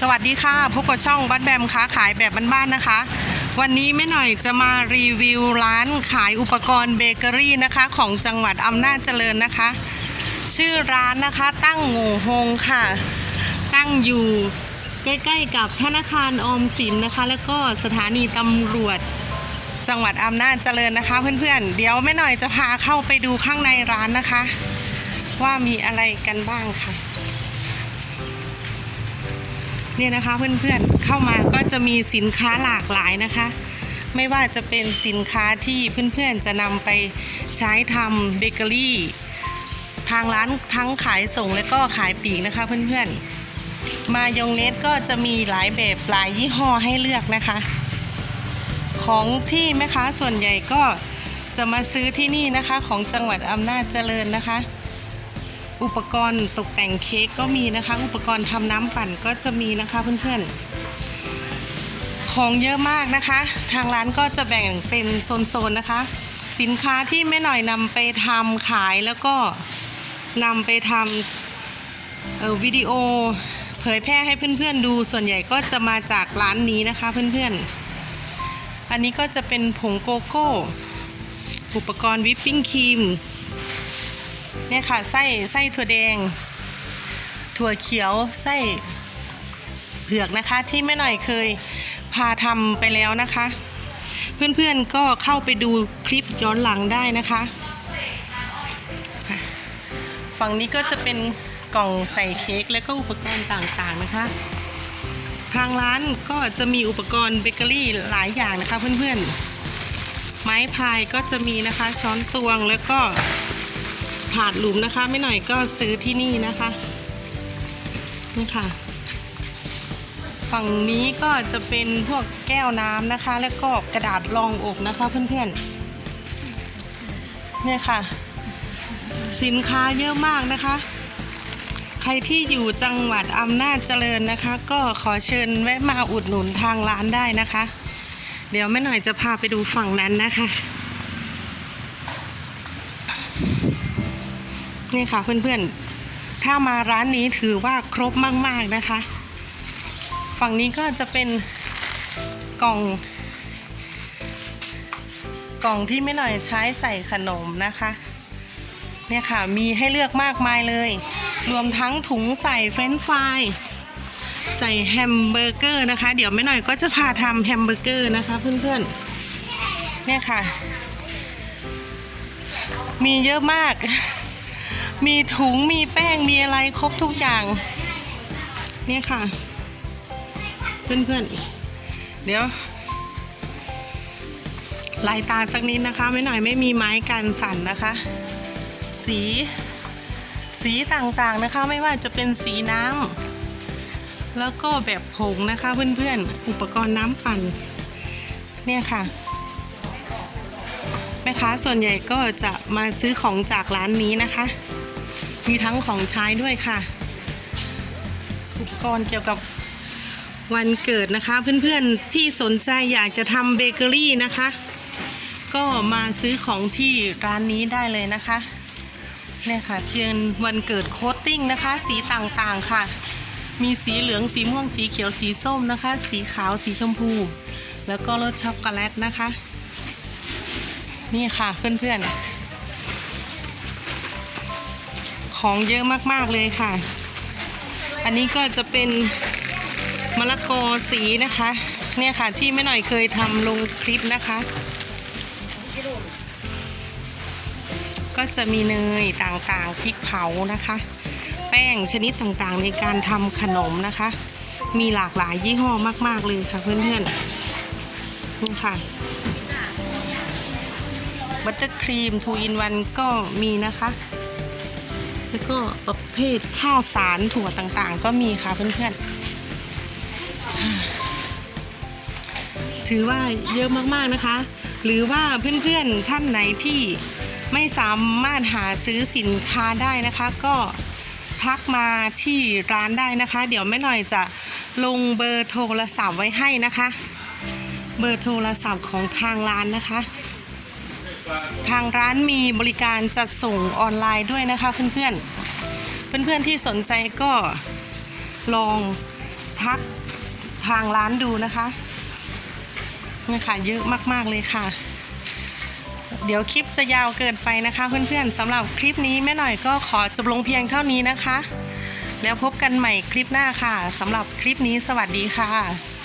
สวัสดีค่ะพบกับช่องบัตแบมค้าขายแบบบ้านๆนะคะ วันนี้แม่หน่อยจะมารีวิวร้านขายอุปกรณ์เบเกอรี่นะคะ ของจังหวัดอำนาจเจริญนะคะ ชื่อร้านนะคะตั้งโง่โฮงค่ะ ตั้งอยู่ใกล้ๆกับธนาคารออมสินนะคะ แล้วก็สถานีตำรวจจังหวัดอำนาจเจริญนะคะ เพื่อนๆ เดี๋ยวแม่หน่อยจะพาเข้าไปดูข้างในร้านนะคะ ว่ามีอะไรกันบ้างค่ะ เนี่ยนะคะเพื่อนๆเข้ามาก็จะมีสินค้าหลากหลายนะคะ ไม่ว่าจะเป็นสินค้าที่เพื่อนๆจะนำไปใช้ทำเบเกอรี่ทางร้านทั้งขายส่งและก็ขายปลีกนะคะเพื่อนๆ มายองเนสก็จะมีหลายแบบหลายยี่ห้อให้เลือกนะคะ ของที่แม่ค้าส่วนใหญ่ก็จะมาซื้อที่นี่นะคะของจังหวัดอำนาจเจริญนะคะ อุปกรณ์ตกแต่งเค้กก็มีนะคะ อุปกรณ์ทำน้ำปั่นก็จะมีนะคะเพื่อนๆ ของเยอะมากนะคะ ทางร้านก็จะแบ่งเป็นโซนๆนะคะ สินค้าที่แม่หน่อยนำไปทำขายแล้วก็นำไปทำเอ่อวิดีโอเผยแพร่ให้เพื่อนๆดู ส่วนใหญ่ก็จะมาจากร้านนี้นะคะเพื่อนๆ อันนี้ก็จะเป็นผงโกโก้ อุปกรณ์วิปปิ้งครีม เนี่ยค่ะไส้ไส้ถั่วแดง ถั่วเขียวไส้เผือกนะคะที่แม่หน่อยเคยพาทำไปแล้วนะคะ เพื่อนๆก็เข้าไปดูคลิปย้อนหลังได้นะคะค่ะฝั่งนี้ก็จะเป็นกล่องใส่เค้กและก็อุปกรณ์ต่างๆนะคะ ทางร้านก็จะมีอุปกรณ์เบเกอรี่หลายอย่างนะคะเพื่อนๆ ไม้พายก็จะมีนะคะช้อนตวงแล้วก็ ถาดหลุมนะคะไม่หน่อยก็ซื้อที่นี่นะคะนี่ค่ะ ฝั่งนี้ก็จะเป็นพวกแก้วน้ำนะคะ แล้วก็กระดาษรองอกนะคะเพื่อนๆเนี่ยค่ะ สินค้าเยอะมากนะคะ ใครที่อยู่จังหวัดอำนาจเจริญนะคะ ก็ขอเชิญแวะมาอุดหนุนทางร้านได้นะคะ เดี๋ยวแม่หน่อยจะพาไปดูฝั่งนั้นนะคะ นี่ค่ะเพื่อนๆ ถ้ามาร้านนี้ถือว่าครบมากๆนะคะ ฝั่งนี้ก็จะเป็นกล่อง กล่องที่ไม่หน่อยใช้ใส่ขนมนะคะ เนี่ยค่ะมีให้เลือกมากมายเลย รวมทั้งถุงใส่เฟรนฟรายใส่แฮมเบอร์เกอร์นะคะ เดี๋ยวไม่หน่อยก็จะพาทำแฮมเบอร์เกอร์นะคะ เพื่อนๆ เนี่ยค่ะ มีเยอะมาก มีถุงมีแป้งมีอะไรครบทุกอย่าง เนี่ยค่ะ เพื่อนๆ เดี๋ยวลายตาสักนิดนะคะ ไม่หน่อยไม่มีไม้กันสั่นนะคะ สีสีต่างๆนะคะ ไม่ว่าจะเป็นสีน้ำแล้วก็แบบผงนะคะเพื่อนๆ อุปกรณ์น้ำปั่นเนี่ยค่ะแม่ค้าส่วนใหญ่ก็จะมาซื้อของจากร้านนี้นะคะ มีทั้งของใช้ด้วยค่ะอุปกรณ์เกี่ยวกับวันเกิดนะคะ เพื่อนๆที่สนใจอยากจะทำเบเกอรี่นะคะ ก็มาซื้อของที่ร้านนี้ได้เลยนะคะเนี่ยค่ะเทียนวันเกิดโคตติ้งนะคะ สีต่างๆค่ะ มีสีเหลืองสีม่วงสีเขียวสีส้มนะคะ สีขาวสีชมพู แล้วก็รสช็อกโกแลตนะคะ นี่ค่ะเพื่อนๆ ของเยอะมากๆเลยค่ะ อันนี้ก็จะเป็นมะละกอสีนะคะ เนี่ยค่ะที่แม่หน่อยเคยทำลงคลิปนะคะ ก็จะมีเนยต่างๆพริกเผานะคะ แป้งชนิดต่างๆในการทำขนมนะคะ มีหลากหลายยี่ห้อมาก ๆเลยค่ะเพื่อนๆนี่ค่ะบัตเตอร์ครีมทูอินวันก็มีนะคะ แล้วก็ประเภทข้าวสารถั่วต่างๆ ก็มีค่ะเพื่อนๆ ถือว่าเยอะมากๆนะคะ หรือว่าเพื่อนๆท่านไหนที่ไม่สามารถหาซื้อสินค้าได้นะคะ ก็ทักมาที่ร้านได้นะคะ เดี๋ยวแม่หน่อยจะลงเบอร์โทรศัพท์ไว้ให้นะคะ เบอร์โทรศัพท์ของทางร้านนะคะ ทางร้านมีบริการจัดส่งออนไลน์ด้วยนะคะเพื่อนๆ เพื่อนๆที่สนใจก็ลองทักทางร้านดูนะคะนี่ค่ะเยอะมากๆเลยค่ะ เดี๋ยวคลิปจะยาวเกินไปนะคะ เพื่อนๆสำหรับคลิปนี้แม่หน่อยก็ขอจบลงเพียงเท่านี้นะคะ แล้วพบกันใหม่คลิปหน้าค่ะสำหรับคลิปนี้สวัสดีค่ะ